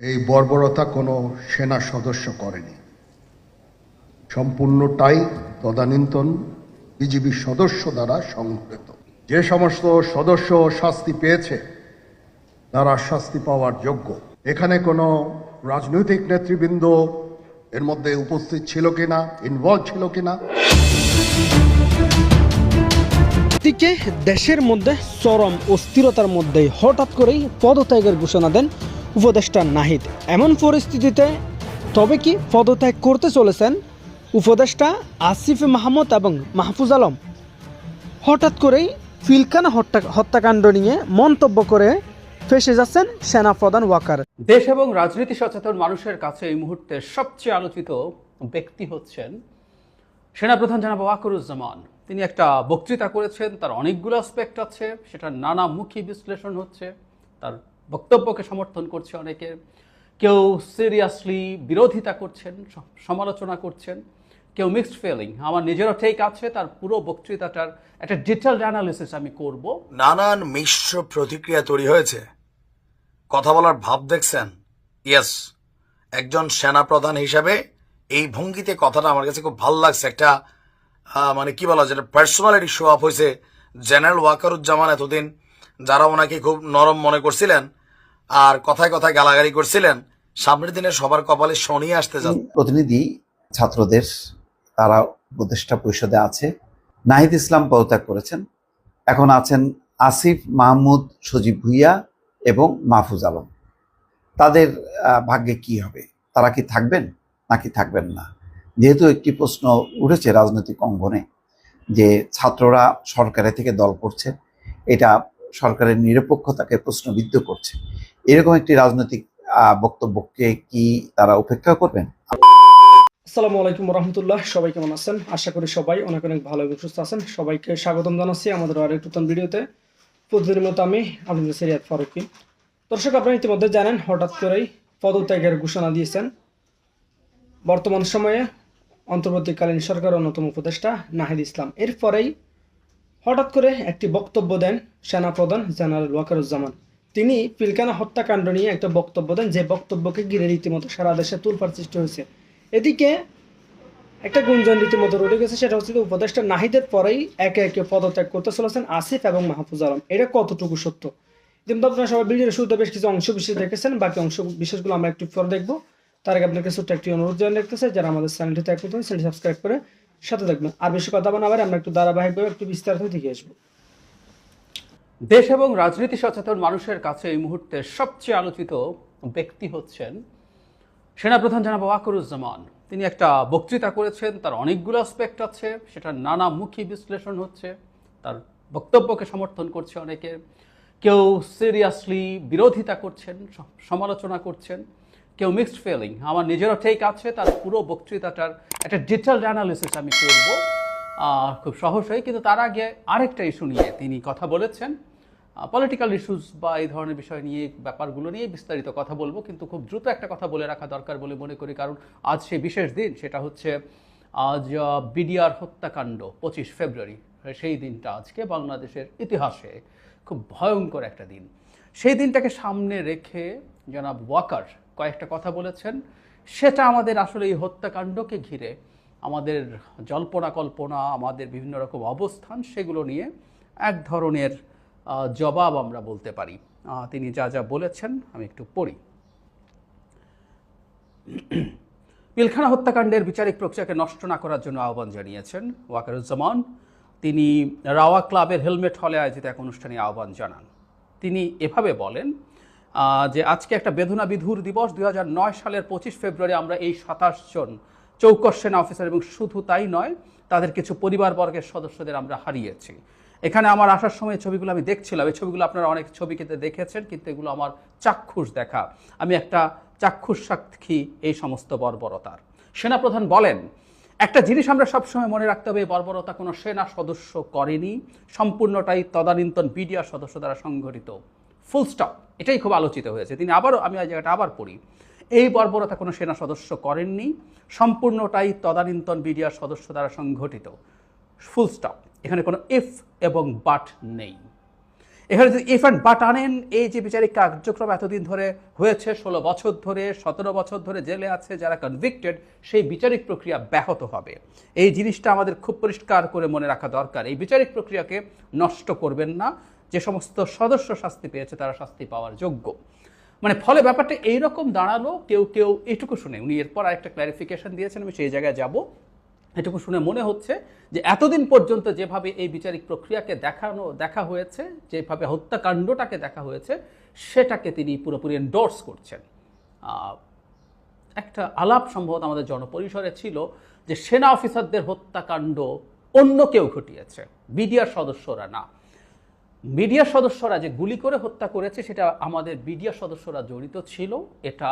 এই বর্বরতা কোনো সেনা সদস্য করেনি। সম্পূর্ণটাই তদানীন্তন বিজিবি সদস্য দ্বারা সংঘটিত যে সমস্ত সদস্য শাস্তি পেয়েছে, তারা শাস্তি পাওয়ার যোগ্য। এখানে কোনো রাজনৈতিক নেতৃবৃন্দ এর মধ্যে উপস্থিত ছিল কিনা ইনভলভ ছিল কিনা? দিকে দেশের মধ্যে চরম অস্থিরতার মধ্যে হঠাৎ করেই পদত্যাগের ঘোষণা দেন উপদেষ্টা নাহিদ। এমন পরিস্থিতিতে তবে কি পদত্যাগ করতে চলেছেন উপদেষ্টা আসিফ মাহমুদ এবং মাহফুজ আলম? হঠাৎ করেই ফিলকানা হত্যা, হত্যাকাণ্ড নিয়ে মন্তব্য করে ফেসে যাচ্ছেন সেনাপ্রধান ওয়াকার। দেশ এবং রাজনীতি সচেতন মানুষের কাছে এই মুহূর্তে সবচেয়ে আলোচিত ব্যক্তি হচ্ছেন সেনাপ্রধান জানাব ওয়াকরুজ্জামান। তিনি একটা বক্তৃতা করেছেন, তার অনেকগুলো অ্যাসপেক্ট আছে সেটা নানামুখী বিশ্লেষণ হচ্ছে, তার বক্তব্যকে সমর্থন করছে অনেকে। কেউ সিরিয়াসলি বিরোধিতা করছেন সমালোচনা করছেন, কেউ মিক্সড ফিলিং আমার নিজেরও ঠিক আছে, তার পুরো বক্তৃতাটার একটা ডিটেলড অ্যানালিসিস আমি করব। নানান মিশ্র প্রতিক্রিয়া তৈরি হয়েছে। কথা বলার ভাব দেখছেন? ইয়েস একজন সেনাপ্রধান হিসাবে এই ভঙ্গিতে কথাটা আমার কাছে খুব ভালো লাগছে। একটা মানে কি বলা যেটা পার্সোনালিটি শো আপ হয়েছে। জেনারেল ওয়াকারুজ্জামান এতদিন, যারা ওনাকে খুব নরম মনে করছিলেন আর কথায় কথায় গালাগালি করছিলেন। সামনের দিনে সবার কপালে শনি আসতে যাচ্ছে। প্রতিনিধি, ছাত্রদের, তারা উপদেষ্টা পরিষদে আছে। নাহিদ ইসলাম পদত্যাগ করেছেন। এখন আছেন আসিফ মাহমুদ সজীব ভুইয়া এবং মাহফুজ আলম। তাদের ভাগ্যে কি হবে? তারা কি থাকবেন নাকি থাকবেন না? যেহেতু একটি প্রশ্ন উঠেছে রাজনৈতিক অঙ্গনে যে ছাত্ররা সরকারের থেকে দল করছে, এটা সরকারের নিরপেক্ষতাকে প্রশ্নবিদ্ধ করছে। এরকম একটি রাজনৈতিক বক্তব্যকে কি তারা উপেক্ষা করবেন? আসসালামু আলাইকুম রহমতুল্লাহ সবাই কেমন আছেন? আশা করি সবাই অনেক অনেক ভালো এবং সুস্থ আছেন। সবাইকে স্বাগতম জানাচ্ছি আমাদের আরেক নতুন ভিডিওতে। প্রতিদিনের মতো আমি আপনাদের সিরিয়াত ফারুকি। দর্শক, আপনারা ইতিমধ্যে জানেন, হঠাৎ করেই পদত্যাগের ঘোষণা দিয়েছেন। বর্তমান সময়ে অন্তর্বর্তীকালীন সরকার অন্যতম উপদেষ্টা নাহিদ ইসলাম। এরপরেই হঠাৎ করে একটি বক্তব্য দেন সেনাপ্রধান জেনারেল ওয়াকারুজ্জামান। তিনি পিলকানা হত্যাকাণ্ড নিয়ে একটা বক্তব্য দেন, যে বক্তব্যকে ঘিরে রীতিমতো সারা দেশে তুলপার সৃষ্টি হয়েছে। এদিকে একটা গুঞ্জন রীতিমতো রয়ে গেছে, সেটা হচ্ছে উপদেষ্টা নাহিদের পরেই একে একে পদত্যাগ করতে চলেছেন আসিফ এবং মাহফুজ আলম। এটা কতটুকু সত্য? কিন্তু আপনারা সবাই ভিডিওর শুরুতে বেশ কিছু অংশ বিশেষ দেখেছেন, বাকি অংশ বিশেষগুলো আমরা একটু পরে দেখব। তার আগে আপনাকে ছোট্ট একটি অনুরোধ জানিয়ে রাখতেছে যারা আমাদের চ্যানেলটি ত্যাগ করতে চ্যানেলটি সাবস্ক্রাইব করে সাথে থাকবেন। আর বেশি কথা বানাবার আমরা একটু ধারাবাহিকভাবে একটু বিস্তারিত দেখে আসব। দেশ এবং রাজনীতি সচেতন মানুষের কাছে এই মুহূর্তে সবচেয়ে আলোচিত ব্যক্তি হচ্ছেন সেনাপ্রধান জানাব ওয়াকরুজ্জামান। তিনি একটা বক্তৃতা করেছেন, তার অনেকগুলো অ্যাসপেক্ট আছে সেটা নানামুখী বিশ্লেষণ হচ্ছে, তার বক্তব্যকে সমর্থন করছে অনেকে। কেউ সিরিয়াসলি বিরোধিতা করছেন সমালোচনা করছেন, কেউ মিক্সড ফিলিং আমার নিজেরও ঠিক আছে, তার পুরো বক্তৃতাটার একটা ডিটেলড অ্যানালিসিস আমি করব খুব সহজেই কিন্তু তার আগে আরেকটা ইস্যু নিয়ে তিনি কথা বলেছেন। পলিটিক্যাল ইস্যুস বা এই ধরনের বিষয় নিয়ে, ব্যাপারগুলো নিয়ে বিস্তারিত কথা বলব, কিন্তু খুব দ্রুত একটা কথা বলে রাখা দরকার বলে মনে করি, কারণ আজ সে বিশেষ দিন, সেটা হচ্ছে আজ বিডিআর হত্যাকাণ্ড, পঁচিশ ফেব্রুয়ারি, সেই দিনটা আজকে বাংলাদেশের ইতিহাসে খুব ভয়ঙ্কর একটা দিন। সেই দিনটাকে সামনে রেখে জনাব ওয়াকার কয়েকটা কথা বলেছেন। সেটা আমাদের আসলে এই হত্যাকাণ্ডকে ঘিরে, আমাদের জল্পনা কল্পনা, আমাদের বিভিন্ন রকম অবস্থান, সেগুলো নিয়ে এক ধরনের জবাব আমরা বলতে পারি। তিনি যা যা বলেছেন, আমি একটু পড়ি। পিলখানা হত্যাকাণ্ডের বিচারিক প্রক্রিয়াকে নষ্ট না করার জন্য আহ্বান জানিয়েছেন ওয়াকারুজ্জামান। তিনি রাওয়া ক্লাবের হেলমেট হলে আয়োজিত এক অনুষ্ঠানে আহ্বান জানান। তিনি এভাবে বলেন যে আজকে একটা বেদনা বিধুর দিবস দু হাজার নয় সালের পঁচিশ ফেব্রুয়ারি আমরা এই সাতাশ জন চৌকস সেনা অফিসার এবং শুধু তাই নয়, তাদের কিছু পরিবারবর্গের সদস্যদের আমরা হারিয়েছি। এখানে আমার আসার সময় ছবিগুলো আমি দেখছিলাম। এই ছবিগুলো আপনারা অনেক ছবি কিন্তু দেখেছেন, কিন্তু এগুলো আমার চাক্ষুষ দেখা। আমি একটা চাক্ষুষ সাক্ষী এই সমস্ত বর্বরতার। সেনাপ্রধান বলেন, একটা জিনিস আমরা সবসময় মনে রাখতে হবে বর্বরতা কোনো সেনা সদস্য করেনি। সম্পূর্ণটাই তদানীন্তন বিডিআর সদস্য দ্বারা সংঘটিত। Full stop. এটাই খুব আলোচিত হয়েছে। তিনি আবারও, আমি এই জায়গাটা আবার পড়ি, এই বর্বরতা কোনো সেনা সদস্য করেননি, সম্পূর্ণটাই তদানীন্তন বিডিআর সদস্য দ্বারা সংঘটিত। Full stop. এখানে কোনো ইফ এবং বাট নেই। এখানে যদি ইফ অ্যান্ড বাট আনেন, এই যে বিচারিক কার্যক্রম এতদিন ধরে হয়েছে, ষোলো বছর ধরে, সতেরো বছর ধরে জেলে আছে, যারা কনভিক্টেড সেই বিচারিক প্রক্রিয়া ব্যাহত হবে। এই জিনিসটা আমাদের খুব পরিষ্কার করে মনে রাখা দরকার। এই বিচারিক প্রক্রিয়াকে নষ্ট করবেন না। যে সমস্ত সদস্য শাস্তি পেয়েছে, তারা শাস্তি পাওয়ার যোগ্য। মানে ফলে ব্যাপারটা এইরকম দাঁড়াল, কেউ কেউ এইটুকু শুনে। উনি এরপর আরেকটা ক্ল্যারিফিকেশন দিয়েছেন, আমি সেই জায়গায় যাব। এটুকু শুনে মনে হচ্ছে যে এতদিন পর্যন্ত যেভাবে এই বিচারিক প্রক্রিয়াকে দেখানো, দেখা হয়েছে, যেভাবে হত্যাকাণ্ডটাকে দেখা হয়েছে, সেটাকে তিনি পুরোপুরি এন্ডোর্স করছেন। একটা আলাপ সম্ভবত আমাদের জনপরিসরে ছিল যে সেনা অফিসারদের হত্যাকাণ্ড অন্য কেউ ঘটিয়েছে বিডিআর সদস্যরা না। মিডিয়া সদস্যরা যে গুলি করে হত্যা করেছে, সেটা আমাদের মিডিয়া সদস্যরা জড়িত ছিল। এটা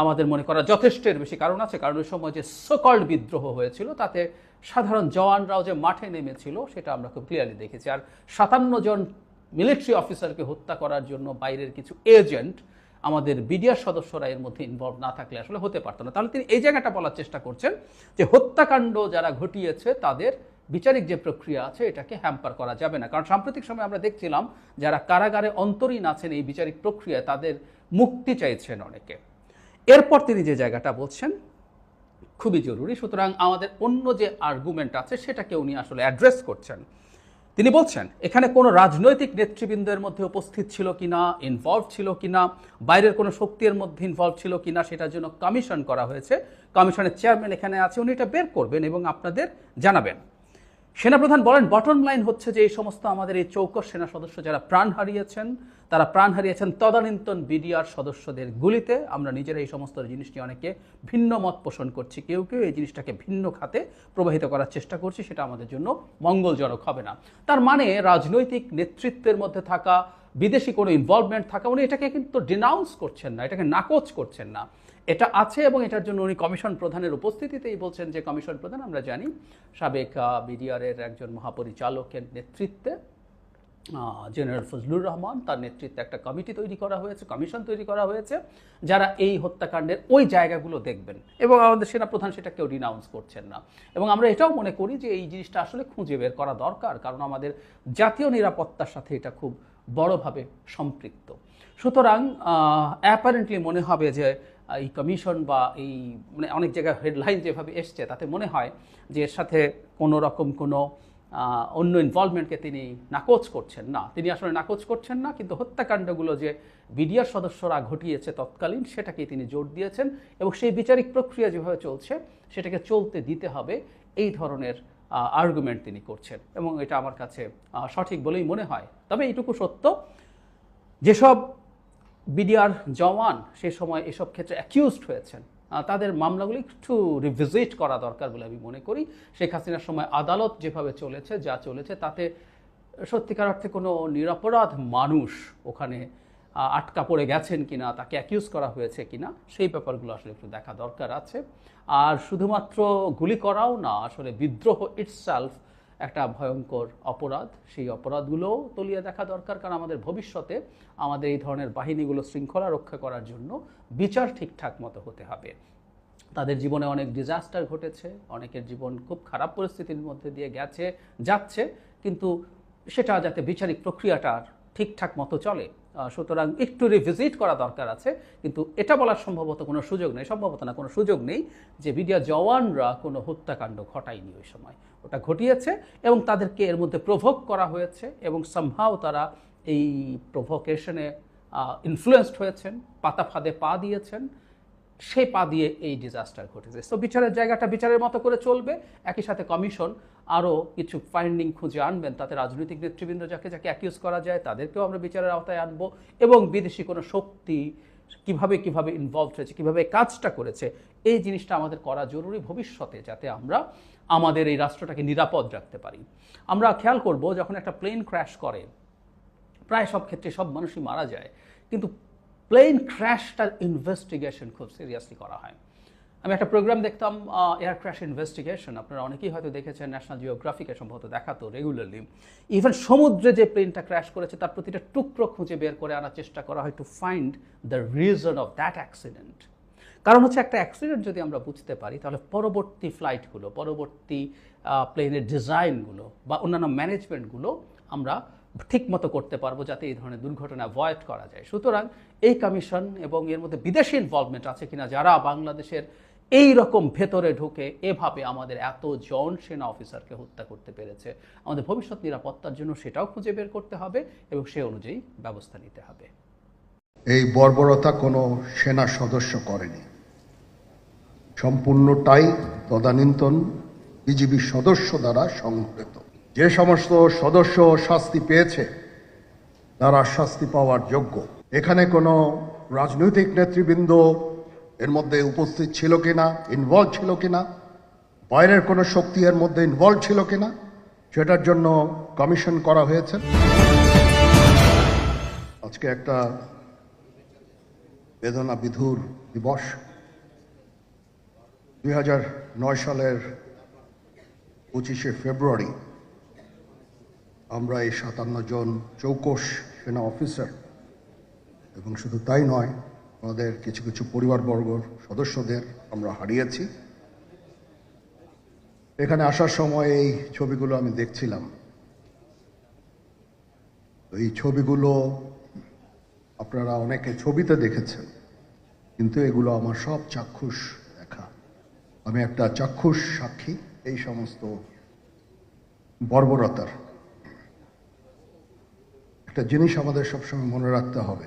আমাদের মনে করা যথেষ্টের বেশি কারণ আছে। কারণ ওই সময় যে সকল্ড বিদ্রোহ হয়েছিল, তাতে সাধারণ জওয়ানরাও যে মাঠে নেমেছিল, সেটা আমরা খুব ক্লিয়ারলি দেখেছি। আর সাতান্ন জন মিলিটারি অফিসারকে হত্যা করার জন্য বাইরের কিছু এজেন্ট আমাদের বিডিআর সদস্যরা এর মধ্যে ইনভলভ না থাকলে আসলে হতে পারতো না। তাহলে তিনি এই জায়গাটা বলার চেষ্টা করছেন যে হত্যাকাণ্ড যারা ঘটিয়েছে, তাদের বিচারিক যে প্রক্রিয়া আছে, এটাকে হ্যাম্পার করা যাবে না। কারণ সাম্প্রতিক সময় আমরা দেখছিলাম, যারা কারাগারে অন্তরীণ আছেন এই বিচারিক প্রক্রিয়ায়, তাদের মুক্তি চাইছেন অনেকে। এরপর তিনি যে জায়গাটা বলছেন, খুবই জরুরি। সুতরাং আমাদের অন্য যে আর্গুমেন্ট আছে সেটাকে উনি আসলে অ্যাড্রেস করছেন। তিনি বলছেন, এখানে কোনো রাজনৈতিক নেতৃবৃন্দের মধ্যে উপস্থিত ছিল কিনা ইনভলভ ছিল কিনা, বাইরের কোনো শক্তির মধ্যে ইনভলভ ছিল কিনা, সেটার জন্য কমিশন করা হয়েছে। কমিশনের চেয়ারম্যান এখানে আছে, উনি এটা বের করবেন এবং আপনাদের জানাবেন। সেনাপ্রধান বলেন বটম লাইন হচ্ছে যে এই সমস্ত আমাদের এই চৌকস সেনা সদস্য যারা প্রাণ হারিয়েছেন, তারা প্রাণ হারিয়েছেন তদানীন্তন বিডিআর সদস্যদের গুলিতে। আমরা নিজেরা এই সমস্ত জিনিস নিয়ে অনেকে ভিন্ন মত পোষণ করছি। কেউ কেউ এই জিনিসটাকে ভিন্ন খাতে প্রবাহিত করার চেষ্টা করছি, সেটা আমাদের জন্য মঙ্গলজনক হবে না। তার মানে রাজনৈতিক নেতৃত্বের মধ্যে থাকা, বিদেশি কোনো ইনভলভমেন্ট থাকা, উনি এটাকে কিন্তু ডিনাউন্স করছেন না, এটাকে নাকচ করছেন না। এটা আছে এবং এটার জন্য উনি কমিশন প্রধানের উপস্থিতিতেই বলছেন যে কমিশন প্রধান, আমরা জানি, সাবেক বিডিআরের একজন মহাপরিচালকের নেতৃত্বে জেনারেল ফজলুর রহমান, তার নেতৃত্বে একটা কমিটি তৈরি করা হয়েছে, কমিশন তৈরি করা হয়েছে, যারা এই হত্যাকাণ্ডের ওই জায়গাগুলো দেখবেন। এবং আমাদের সেনাপ্রধান সেটা কেউ রিনাউন্স করছেন না। এবং আমরা এটাও মনে করি যে এই জিনিসটা আসলে খুঁজে বের করা দরকার, কারণ আমাদের জাতীয় নিরাপত্তার সাথে এটা খুব বড়ভাবে সম্পৃক্ত। সুতরাং অ্যাপারেন্টলি মনে হবে যে এই কমিশন বা এই মানে অনেক জায়গায় হেডলাইন যেভাবে এসছে, তাতে মনে হয় যে এর সাথে কোনো রকম কোনো অন্য ইনভলভমেন্টকে তিনি নাকচ করছেন না। তিনি আসলে নাকচ করছেন না, কিন্তু হত্যাকাণ্ডগুলো যে বিডিআর সদস্যরা ঘটিয়েছে তৎকালীন, সেটাকেই তিনি জোর দিয়েছেন এবং সেই বিচারিক প্রক্রিয়া যেভাবে চলছে, সেটাকে চলতে দিতে হবে, এই ধরনের আর্গুমেন্ট তিনি করছেন এবং এটা আমার কাছে সঠিক বলেই মনে হয়। তবে এইটুকু সত্য, যেসব বিডিআর জওয়ান সে সময় এসব ক্ষেত্রে অ্যাকিউজড হয়েছেন। তাদের মামলাগুলি একটু রিভিজিট করা দরকার বলে আমি মনে করি। শেখ হাসিনার সময় আদালত যেভাবে চলেছে, যা চলেছে, তাতে সত্যিকার অর্থে কোনো নিরপরাধ মানুষ ওখানে আটকা পড়ে গেছেন কিনা, তাকে অ্যাকিউজ করা হয়েছে কিনা, সেই ব্যাপারগুলো আসলে একটু দেখা দরকার আছে। আর শুধুমাত্র গুলি করাও না, আসলে বিদ্রোহ ইটসেলফ একটা ভয়ঙ্কর অপরাধ। সেই অপরাধগুলোও তলিয়ে দেখা দরকার, কারণ আমাদের ভবিষ্যতে আমাদের এই ধরনের বাহিনীগুলো শৃঙ্খলা রক্ষা করার জন্য বিচার ঠিকঠাক মতো হতে হবে। তাদের জীবনে অনেক ডিজাস্টার ঘটেছে, অনেকের জীবন খুব খারাপ পরিস্থিতির মধ্যে দিয়ে গেছে, যাচ্ছে, কিন্তু সেটা যাতে বিচারিক প্রক্রিয়াটা ঠিকঠাক মতো চলে সুতরাং একটু রিভিজিট করা দরকার আছে, কিন্তু এটা বলার সম্ভবত কোনো সুযোগ নেই, সম্ভবত না, কোনো সুযোগ নেই যে বিডিয়া জওয়ানরা কোনো হত্যাকাণ্ড ঘটায়নি ওই সময়। ওটা ঘটিয়েছে এবং তাদেরকে এর মধ্যে প্রভোগ করা হয়েছে এবং সম্ভাও তারা এই প্রভোকেশনে ইনফ্লুয়েসড হয়েছেন, পাতা ফাঁদে পা দিয়েছেন। সেই পা দিয়ে এই ডিজাস্টার ঘটেছে। সো বিচারের জায়গাটা বিচারের মতো করে চলবে। একই সাথে কমিশন আরও কিছু ফাইন্ডিং খুঁজে আনবেন। তাতে রাজনৈতিক নেতৃবৃন্দ যাকে যাকে অ্যাকিউজ করা যায়, তাদেরকেও আমরা বিচারের আওতায় আনব এবং বিদেশি কোনো শক্তি কীভাবে কীভাবে ইনভলভ হয়েছে কীভাবে কাজটা করেছে, এই জিনিসটা আমাদের করা জরুরি ভবিষ্যতে যাতে আমরা আমাদের এই রাষ্ট্রটাকে নিরাপদ রাখতে পারি। আমরা খেয়াল করব, যখন একটা প্লেন ক্র্যাশ করে, প্রায় সব ক্ষেত্রে সব মানুষই মারা যায়, কিন্তু প্লেন ক্র্যাশটার ইনভেস্টিগেশন খুব সিরিয়াসলি করা হয়। আমি একটা প্রোগ্রাম দেখতাম এয়ার ক্র্যাশ ইনভেস্টিগেশন আপনারা অনেকেই হয়তো দেখেছেন ন্যাশনাল জিওগ্রাফিকে সম্ভবত দেখাতো রেগুলারলি ইভেন সমুদ্রে যে প্লেনটা ক্র্যাশ করেছে, তার প্রতিটা টুকরো খুঁজে বের করে আনার চেষ্টা করা হয় to find the reason of that accident কারণ হচ্ছে একটা অ্যাক্সিডেন্ট যদি আমরা বুঝতে পারি, তাহলে পরবর্তী ফ্লাইটগুলো পরবর্তী প্লেনের ডিজাইনগুলো বা অন্যান্য ম্যানেজমেন্টগুলো আমরা ঠিক মতো করতে পারব যাতে এই ধরনের দুর্ঘটনা অ্যাভয়েড করা যায়। সুতরাং এই কমিশন এবং এর মধ্যে বিদেশি ইনভলভমেন্ট আছে কিনা, যারা বাংলাদেশের এই রকম ভেতরে ঢুকে এভাবে আমাদের এত জন সেনা অফিসারকে হত্যা করতে পেরেছে। আমাদের ভবিষ্যৎ নিরাপত্তার জন্য সেটাও খুঁজে বের করতে হবে এবং সে অনুযায়ী ব্যবস্থা নিতে হবে। এই বর্বরতা কোনো সেনা সদস্য করেনি। সম্পূর্ণটাই তদানীন্তন বিজিবি সদস্য দ্বারা সংঘটিত যে সমস্ত সদস্য শাস্তি পেয়েছে, তারা শাস্তি পাওয়ার যোগ্য। এখানে কোনো রাজনৈতিক নেতৃবৃন্দ এর মধ্যে উপস্থিত ছিল কিনা ইনভলভ ছিল কিনা, বাইরের কোনো শক্তি এর মধ্যে ইনভলভ ছিল কিনা, সেটার জন্য কমিশন করা হয়েছে। আজকে একটা বেদনা বিধুর দিবস। দুই হাজার নয় সালের পঁচিশে ফেব্রুয়ারি আমরা এই সাতান্ন জন চৌকস সেনা অফিসার এবং শুধু তাই নয় আমাদের কিছু কিছু পরিবারবর্গর সদস্যদের আমরা হারিয়েছি। এখানে আসার সময় এই ছবিগুলো আমি দেখছিলাম। এই ছবিগুলো আপনারা অনেকে ছবিতে দেখেছেন, কিন্তু এগুলো আমার সব চাক্ষুষ দেখা আমি একটা চাক্ষুষ সাক্ষী, এই সমস্ত বর্বরতার। একটা জিনিস আমাদের সবসময় মনে রাখতে হবে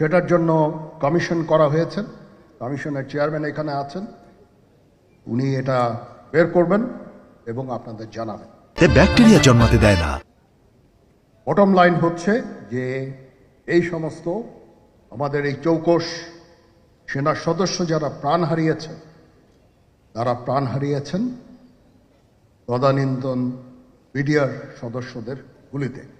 সেটার জন্য কমিশন করা হয়েছে। কমিশনের চেয়ারম্যান এখানে আছেন। উনি এটা বের করবেন এবং আপনাদের জানাবেন। ব্যাকটেরিয়া জন্মাতে দেয় না। বটম লাইন হচ্ছে যে এই সমস্ত আমাদের এই চৌকস সেনার সদস্য যারা প্রাণ হারিয়েছেন তারা প্রাণ হারিয়েছেন তদানীন্তন বিডিআর সদস্যদের গুলিতে।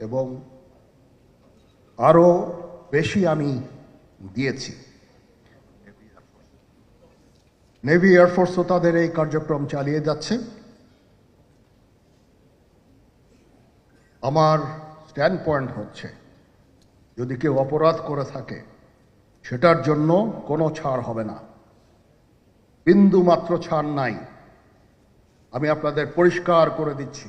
এবং আরও বেশি আমি দিয়েছি। নেভি এয়ারফোর্সও তাদের এই কার্যক্রম চালিয়ে যাচ্ছে। আমার স্ট্যান্ড পয়েন্ট হচ্ছে, যদি কেউ অপরাধ করে থাকে, সেটার জন্য কোনো ছাড় হবে না। বিন্দু মাত্র ছাড় নাই। আমি আপনাদের পরিষ্কার করে দিচ্ছি।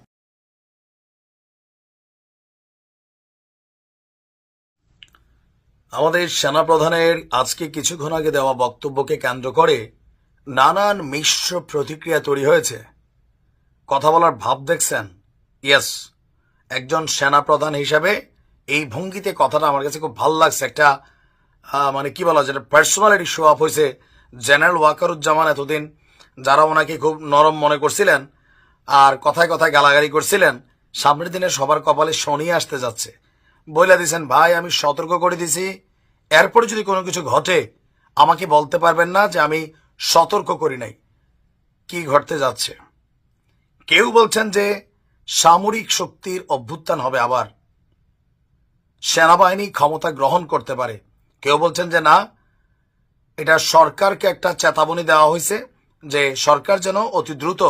আমাদের সেনাপ্রধানের আজকে কিছুক্ষণ আগে দেওয়া বক্তব্যকে কেন্দ্র করে নানান মিশ্র প্রতিক্রিয়া তৈরি হয়েছে। কথা বলার ভাব দেখছেন? ইয়েস একজন সেনাপ্রধান হিসাবে এই ভঙ্গিতে কথাটা আমার কাছে খুব ভালো লাগছে। একটা মানে কি বলা যেটা পার্সোনালিটি শো আপ হয়েছে জেনারেল ওয়াকারুজ্জামান এতদিন, যারা ওনাকে খুব নরম মনে করছিলেন আর কথায় কথায় গালাগালি করছিলেন। সামনের দিনে সবার কপালে শনি আসতে যাচ্ছে। বইলা দিছেন, ভাই, আমি সতর্ক করে দিছি। এরপরে যদি কোনো কিছু ঘটে, আমাকে বলতে পারবেন না যে আমি সতর্ক করি নাই। কি ঘটতে যাচ্ছে? কেউ বলছেন যে সামরিক শক্তির অভ্যুত্থান হবে আবার। সেনাবাহিনী ক্ষমতা গ্রহণ করতে পারে। কেউ বলছেন যে না, এটা সরকারকে একটা চেতাবনী দেওয়া হয়েছে যে সরকার যেন অতি দ্রুত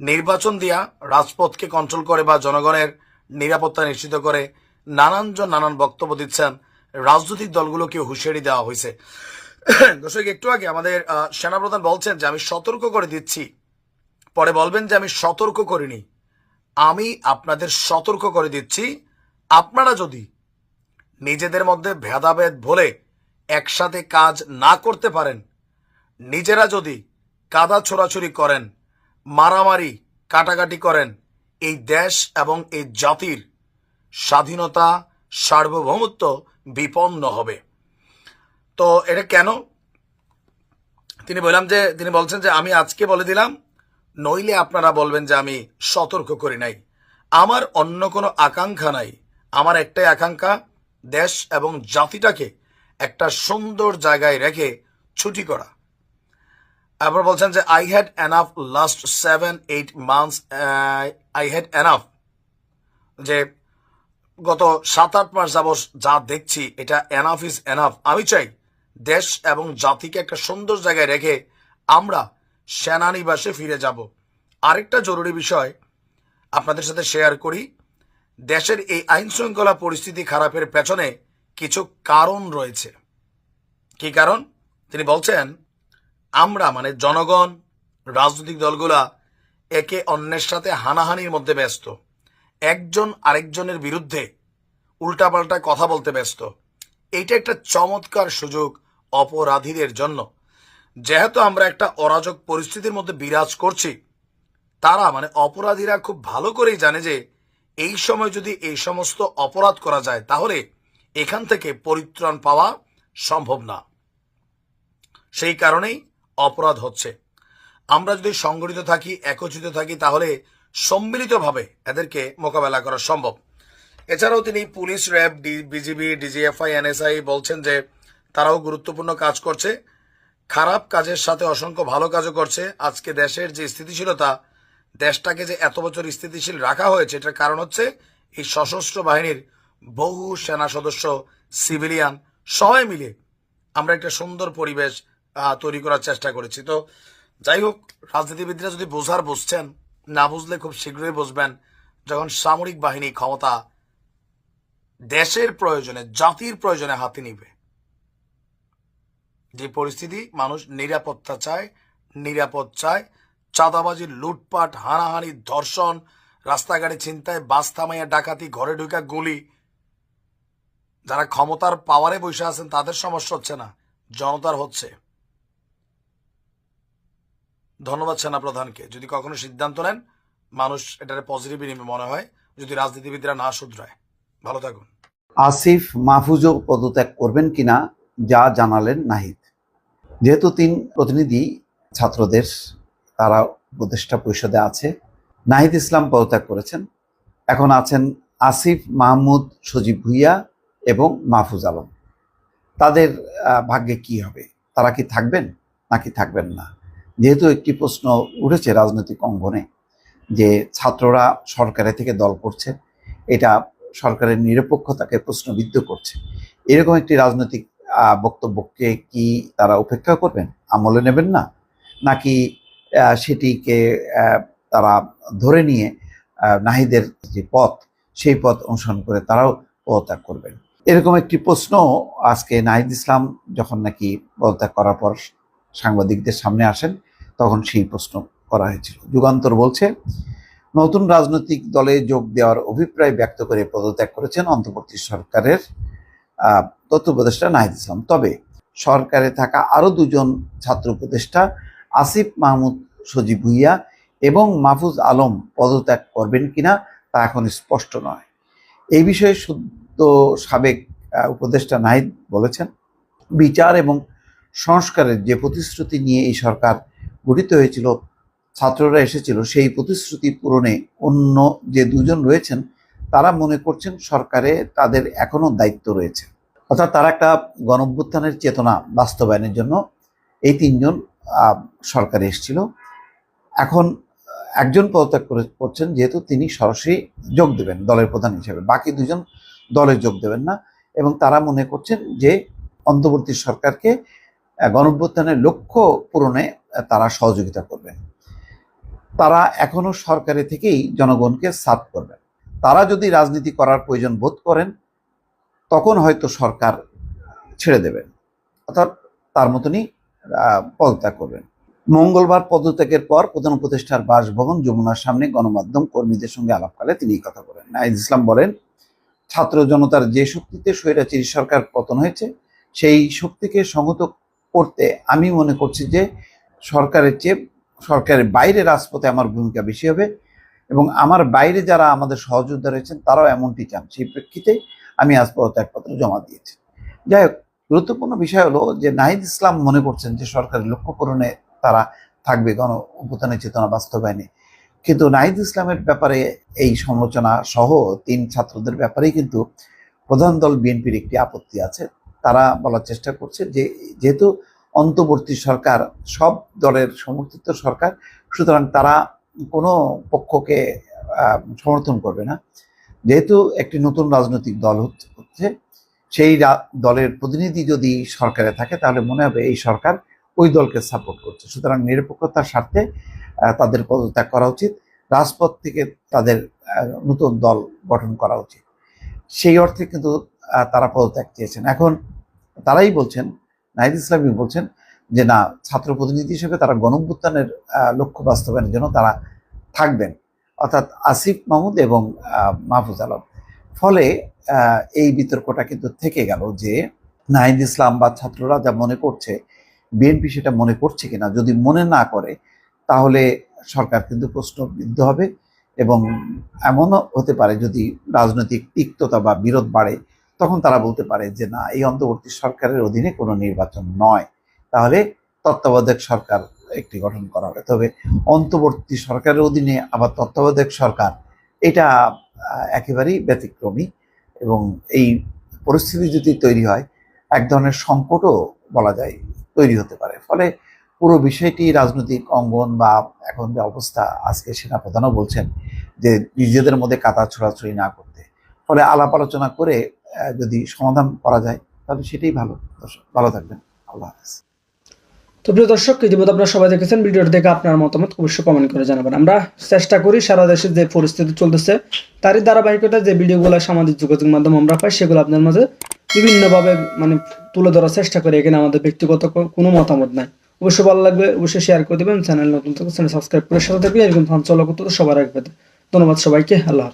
নির্বাচন দিয়া রাজপথকে কন্ট্রোল করে বা জনগণের নিরাপত্তা নিশ্চিত করে নানানজন নানান বক্তব্য দিচ্ছেন। রাজনৈতিক দলগুলোকে হুঁশিয়ারি দেওয়া হয়েছে। দর্শক, একটু আগে আমাদের সেনাপ্রধান বলছেন যে, আমি সতর্ক করে দিচ্ছি। পরে বলবেন যে, আমি সতর্ক করিনি। আমি আপনাদের সতর্ক করে দিচ্ছি। আপনারা যদি নিজেদের মধ্যে ভেদাভেদ ভুলে একসাথে কাজ না করতে পারেন, নিজেরা যদি কাদা ছোড়াছুরি করেন, মারামারি, কাটাকাটি করেন, এই দেশ এবং এই জাতির স্বাধীনতা, সার্বভৌমত্ব বিপন্ন হবে। তো এটা কেন? তিনি বললাম যে, তিনি বলছেন যে, আমি আজকে বলে দিলাম, নইলে আপনারা বলবেন যে, আমি সতর্ক করি নাই। আমার অন্য কোনো আকাঙ্ক্ষা নাই। আমার একটাই আকাঙ্ক্ষা, দেশ এবং জাতিটাকে একটা সুন্দর জায়গায় রেখে ছুটি করা। আবার বলছেন যে I had enough last seven eight months I had enough যে গত সাত আট মাস যাব যা দেখছি, এটা এনাফ ইজ এনাফ আমি চাই দেশ এবং জাতিকে একটা সুন্দর জায়গায় রেখে আমরা সেনানিবাসে ফিরে যাব। আরেকটা জরুরি বিষয় আপনাদের সাথে শেয়ার করি। দেশের এই আইন শৃঙ্খলা পরিস্থিতি খারাপের পেছনে কিছু কারণ রয়েছে। কি কারণ? তিনি বলছেন, আমরা মানে জনগণ, রাজনৈতিক দলগুলা একে অন্যের সাথে হানাহানির মধ্যে ব্যস্ত। একজন আরেকজনের বিরুদ্ধে উল্টাপাল্টা কথা বলতে ব্যস্ত। এইটা একটা চমৎকার সুযোগ অপরাধীদের জন্য। যেহেতু আমরা একটা অরাজক পরিস্থিতির মধ্যে বিরাজ করছি, তারা মানে অপরাধীরা খুব ভালো করেই জানে যে এই সময় যদি এই সমস্ত অপরাধ করা যায়, তাহলে এখান থেকে পরিত্রাণ পাওয়া সম্ভব না। সেই কারণেই অপরাধ হচ্ছে। আমরা যদি সংগঠিত থাকি, একত্রিত থাকি, তাহলে সম্মিলিতভাবে এদেরকে মোকাবেলা করা সম্ভব। এছাড়াও তিনি police, RAB BGB, DGFI, NSI বলছেন যে তারাও গুরুত্বপূর্ণ কাজ করছে। খারাপ কাজের সাথে অসংখ্য ভালো কাজও করছে। আজকে দেশের যে স্থিতিশীলতা, দেশটাকে যে এত বছর স্থিতিশীল রাখা হয়েছে, এটার কারণ হচ্ছে এই সশস্ত্র বাহিনীর বহু সেনা সদস্য, সিভিলিয়ান, সবাই মিলে আমরা একটা সুন্দর পরিবেশ তৈরি করার চেষ্টা করেছি। তো যাই হোক, রাজনীতিবিদরা যদি বোঝার বুঝছেন না বুঝলে খুব শীঘ্রই বুঝবেন যখন সামরিক বাহিনী ক্ষমতা দেশের প্রয়োজনে, জাতির প্রয়োজনে হাতে নিবে। যে পরিস্থিতি, মানুষ নিরাপত্তা চায়, নিরাপদ চায়, চাঁদাবাজি, লুটপাট, হানাহানি, ধর্ষণ, রাস্তাঘাটে ছিনতাই, বাস থামাইয়া ডাকাতি, ঘরে ঢুকা গুলি, যারা ক্ষমতার পাওয়ারে বসে আছেন তাদের সমস্যা হচ্ছে না, জনতার হচ্ছে। ধন্যবাদ সেনাপ্রধানকে যদি কখনো সিদ্ধান্ত নেন, মানুষ এটার পজিটিভ মনে হয়, যদি রাজনীতিবিদরা না শুধরায়। ভালো থাকুন। আসিফ মাহফুজও পদত্যাগ করবেন কিনা, যা জানালেন নাহিদ। যেহেতু তিন প্রতিনিধি ছাত্রদের, তারা উপদেষ্টা পরিষদে আছে, নাহিদ ইসলাম পদত্যাগ করেছেন। এখন আছেন আসিফ মাহমুদ সজীব ভুইয়া এবং মাহফুজ আলম। তাদের ভাগ্যে কি হবে? তারা কি থাকবেন নাকি থাকবেন না? যেহেতু একটি প্রশ্ন উঠেছে রাজনৈতিক অঙ্গনে, যে ছাত্ররা সরকারের থেকে দল করছে, এটা সরকারের নিরপেক্ষতাকে প্রশ্নবিদ্ধ করছে। এরকম একটি রাজনৈতিক বক্তব্যকে কি তারা উপেক্ষা করবেন? আমলে নেবেন না? নাকি সেটিকে তারা ধরে নিয়ে নাহিদের যে পথ, সেই পথ অনুসরণ করে তারাও পদত্যাগ করবেন? এরকম একটি প্রশ্ন আজকে নাহিদ ইসলাম যখন নাকি পদত্যাগ করার পর সাংবাদিকদের সামনে আসেন তখন সেই প্রশ্ন করা হয়েছিল। যুগান্তর বলছে, নতুন রাজনৈতিক দলে যোগ দেওয়ার অভিপ্রায় ব্যক্ত করে পদত্যাগ করেছেন অন্তর্বর্তী সরকারের তথ্য উপদেষ্টা নাহিদ ইসলাম। তবে সরকারে থাকা আরও দুজন ছাত্র উপদেষ্টা আসিফ মাহমুদ সজীব ভুইয়া এবং মাহফুজ আলম পদত্যাগ করবেন কিনা তা এখন স্পষ্ট নয়। এই বিষয়ে শুদ্ধ সাবেক উপদেষ্টা নাহিদ বলেছেন, বিচার এবং সংস্কারের যে প্রতিশ্রুতি নিয়ে এই সরকার গঠিত হয়েছিল, ছাত্ররা এসেছিল সেই প্রতিশ্রুতি পূরণে অন্য যে দুজন রয়েছেন, তারা মনে করছেন সরকারে তাদের এখনও দায়িত্ব রয়েছে। অর্থাৎ তারা একটা গণভ্যুত্থানের চেতনা বাস্তবায়নের জন্য এই তিনজন সরকারে এসেছিল। এখন একজন পদত্যাগ করে- করছেন, যেহেতু তিনি সরাসরি যোগ দেবেন দলের প্রধান হিসেবে, বাকি দুজন দলে যোগ দেবেন না। এবং তারা মনে করছেন যে অন্তর্বর্তী সরকারকে গণভ্যুত্থানের লক্ষ্য পূরণে তারা সহযোগিতা করবেন। তারা এখনও সরকারে থেকেই জনগণকে সার্ভ করবেন। তারা যদি রাজনীতি করার প্রয়োজন বোধ করেন, তখন হয়তো সরকার ছেড়ে দেবেন। অর্থাৎ তার মতনই পদত্যাগ করবেন। মঙ্গলবার পদত্যাগের পর প্রধান উপদেষ্টার বাসভবন যমুনার সামনে গণমাধ্যম কর্মীদের সঙ্গে আলাপকালে তিনি কথা বলেন। নাহিদ ইসলাম বলেন, ছাত্র জনতার যে শক্তিতে স্বৈরাচারী সরকার পতন হয়েছে, সেই শক্তিকে সংহত করতে আমি মনে করছি যে সরকারের চেয়ে সরকারের বাইরে রাজপথে আমার ভূমিকা বেশি হবে এবং আমার বাইরে যারা আমাদের সহযোদ্ধা রয়েছেন তারাও এমনটি চান। সেই প্রেক্ষিতে আমি আজ পদত্যাগপত্র জমা দিয়েছি। যাই হোক, গুরুত্বপূর্ণ বিষয় হলো যে নাহিদ ইসলাম মনে করছেন যে সরকারের লক্ষ্য পূরণে তারা থাকবে গণ অভ্যুত্থানের চেতনা বাস্তবায়নে। কিন্তু নাহিদ ইসলামের ব্যাপারে এই সমালোচনা সহ তিন ছাত্রদের ব্যাপারেই কিন্তু প্রধান দল বিএনপির একটি আপত্তি আছে। তারা বলার চেষ্টা করছে যে যেহেতু অন্তর্বর্তী সরকার, সব দলের সমর্থিত সরকার, সুতরাং তারা কোনো পক্ষকে সমর্থন করবে না। যেহেতু একটি নতুন রাজনৈতিক দল হচ্ছে- সেই দলের প্রতিনিধি যদি সরকারে থাকে, তাহলে মনে হবে এই সরকার ওই দলকে সাপোর্ট করছে। সুতরাং নিরপেক্ষতার স্বার্থে তাদের পদত্যাগ করা উচিত। রাজপথ থেকে তাদের নতুন দল গঠন করা উচিত। সেই অর্থে কিন্তু তারা পদত্যাগ চেয়েছেন। এখন তারাই বলছেন, নাহিদ ইসলামী বলছেন যে না, ছাত্র প্রতিনিধি হিসেবে তারা গণভ্যুত্থানের লক্ষ্য বাস্তবায়নের জন্য তারা থাকবেন। অর্থাৎ আসিফ মাহমুদ এবং মাহফুজ আলম। ফলে এই বিতর্কটা কিন্তু থেকে গেল যে নাহিদ ইসলাম বা ছাত্ররা যা মনে করছে, বিএনপি সেটা মনে করছে কিনা যদি মনে না করে, তাহলে সরকার কিন্তু প্রশ্নবিদ্ধ হবে এবং এমনও হতে পারে যদি রাজনৈতিক তিক্ততা বা বিরোধ বাড়ে তখন তারা বলতে পারে যে, না, এই অন্তর্বর্তী সরকারের অধীনে কোনো নির্বাচন নয়। তাহলে তত্ত্বাবধায়ক সরকার একটি গঠন করা হবে। তবে অন্তর্বর্তী সরকারের অধীনে আবার তত্ত্বাবধায়ক সরকার, এটা একেবারেই ব্যতিক্রমী এবং এই পরিস্থিতি যদি তৈরি হয়, এক ধরনের সংকটও বলা যায়, তৈরি হতে পারে। ফলে পুরো বিষয়টি রাজনৈতিক অঙ্গন বা এখন যে অবস্থা, আজকে সেনাপ্রধানও বলছেন যে, নিজেদের মধ্যে কাতা ছোড়াছড়ি না করতে। ফলে আলাপ আলোচনা করে যদি সমাধান করা যায় তাহলে সেটাই ভালো। দর্শক, ভালো থাকবেন। আল্লাহ হাফেজ। তো প্রিয় দর্শক ইতিমধ্যে আপনারা সবাই দেখেছেন ভিডিওটি দেখে আপনার মতামত অবশ্যই কমেন্ট করে জানাবেন। আমরা চেষ্টা করি সারা দেশে যে পরিস্থিতি চলতেছে তারই ধারাবাহিকতা যে ভিডিওগুলো সামাজিক যোগাযোগ মাধ্যম আমরা পাই সেগুলো আপনার মাঝে বিভিন্নভাবে মানে তুলে ধরার চেষ্টা করি। এখানে আমাদের ব্যক্তিগত কোনো মতামত নাই। অবশ্যই ভালো লাগবে অবশ্যই শেয়ার করে দেবেন। চ্যানেল নতুন থেকে চ্যানেল সাবস্ক্রাইব করে সাথে থাকবেন। এরকম ফান চলা করতে সবার পেতে। ধন্যবাদ সবাইকে। আল্লাহ।